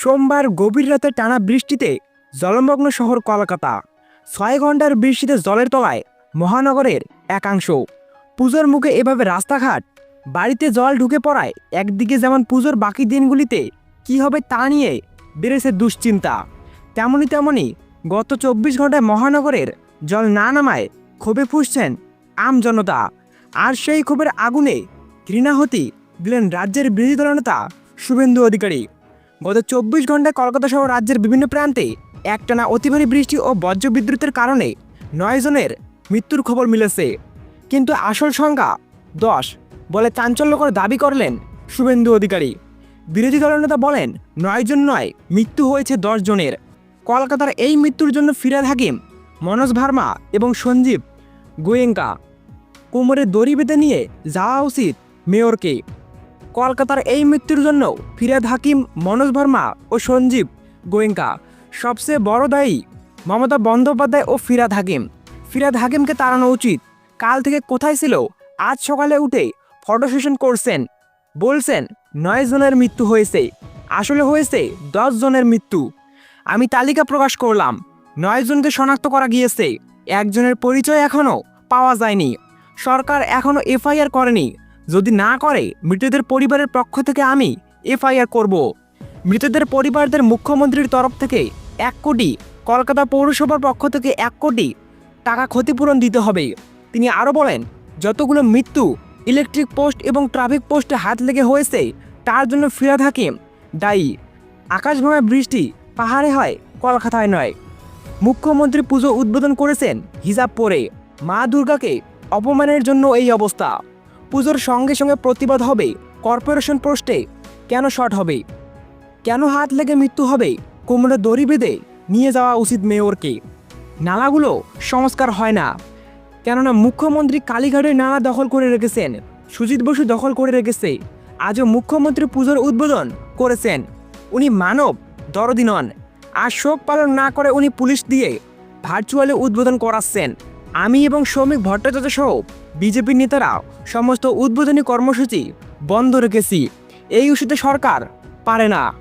সোমবার গভীর রাতে টানা বৃষ্টিতে জলমগ্ন শহর কলকাতা। ছয় ঘণ্টার বৃষ্টিতে জলের তলায় মহানগরের একাংশ। পুজোর মুখে এভাবে রাস্তাঘাট, বাড়িতে জল ঢুকে পড়ায় একদিকে যেমন পুজোর বাকি দিনগুলিতে কি হবে তা নিয়ে বেড়েছে দুশ্চিন্তা, তেমনি তেমনি গত চব্বিশ ঘন্টায় মহানগরের জল না নামায় ক্ষোভে ফুসছেন আম জনতা। আর সেই ক্ষোভের আগুনে ঘৃণাহতি দিলেন রাজ্যের বিরোধী দলনেতা শুভেন্দু অধিকারী। গত চব্বিশ ঘন্টায় কলকাতা সহ রাজ্যের বিভিন্ন প্রান্তে একটানা অতিভারী বৃষ্টি ও বজ্রবিদ্যুতের কারণে নয় জনের মৃত্যুর খবর মিলেছে। কিন্তু আসল সংখ্যা দশ বলে চাঞ্চল্যকর দাবি করলেন শুভেন্দু অধিকারী। বিরোধী দলনেতা বলেন, নয় জন নয়, মৃত্যু হয়েছে দশ জনের। কলকাতার এই মৃত্যুর জন্য ফিরাদ হাকিম, মনোজ ভার্মা এবং সঞ্জীব গোয়েঙ্কা। কোমরে দড়ি বেঁধে নিয়ে যাওয়া উচিত মেয়রকে। কলকাতার এই মৃত্যুর জন্য ফিরাদ হাকিম, মনোজ ভার্মা ও সঞ্জীব গোয়েঙ্কা। সবচেয়ে বড় দায়ী মমতা বন্দ্যোপাধ্যায় ও ফিরাদ হাকিম। ফিরাদ হাকিমকে তাড়ানো উচিত। কাল থেকে কোথায় ছিল? আজ সকালে উঠে ফটো সেশন করছেন। বলছেন, নয় জনের মৃত্যু হয়েছে। আসলে হয়েছে দশ জনের মৃত্যু। আমি তালিকা প্রকাশ করলাম। নয় জনকে শনাক্ত করা গিয়েছে। একজনের পরিচয় এখনও পাওয়া যায়নি। সরকার এখনও এফআইআর করেনি। যদি না করে, মৃতদের পরিবারের পক্ষ থেকে আমি এফআইআর করব। মৃতদের পরিবারদের মুখ্যমন্ত্রীর তরফ থেকে এক কোটি, কলকাতা পৌরসভার পক্ষ থেকে এক কোটি টাকা ক্ষতিপূরণ দিতে হবে। তিনি আরও বলেন, যতগুলো মৃত্যু ইলেকট্রিক পোস্ট এবং ট্রাফিক পোস্টে হাত লেগে হয়েছে, তার জন্য ফিরাদ হাকিম দায়ী। আকাশ ভাঙা বৃষ্টি পাহাড়ে হয়, কলকাতায় নয়। মুখ্যমন্ত্রী পুজো উদ্বোধন করেছেন হিজাব পরে। মা দুর্গাকে অপমানের জন্য এই অবস্থা। পুজোর সঙ্গে সঙ্গে প্রতিবাদ হবে, কর্পোরেশন পোস্টে। কেন শর্ট হবে? কেন হাত লেগে মৃত্যু হবে? কোমরে দড়ি বেঁধে নিয়ে যাওয়া উচিত মেয়রকে। নালাগুলো সংস্কার হয় না। কেননা মুখ্যমন্ত্রী কালীঘাটের নালা দখল করে রেখেছেন, সুজিত বসু দখল করে রেখেছে, আজও মুখ্যমন্ত্রী পুজোর উদ্বোধন করেছেন। উনি মানব, দরদি নন। আর শোক পালন না করে উনি পুলিশ দিয়ে ভার্চুয়ালি উদ্বোধন করাচ্ছেন। আমি এবং সৌমিক ভট্টাচার্য সহ বিজেপির নেতারা সমস্ত উদ্বোধনী কর্মসূচি বন্ধ রেখেছি। এই ইস্যুতে সরকার পারে না।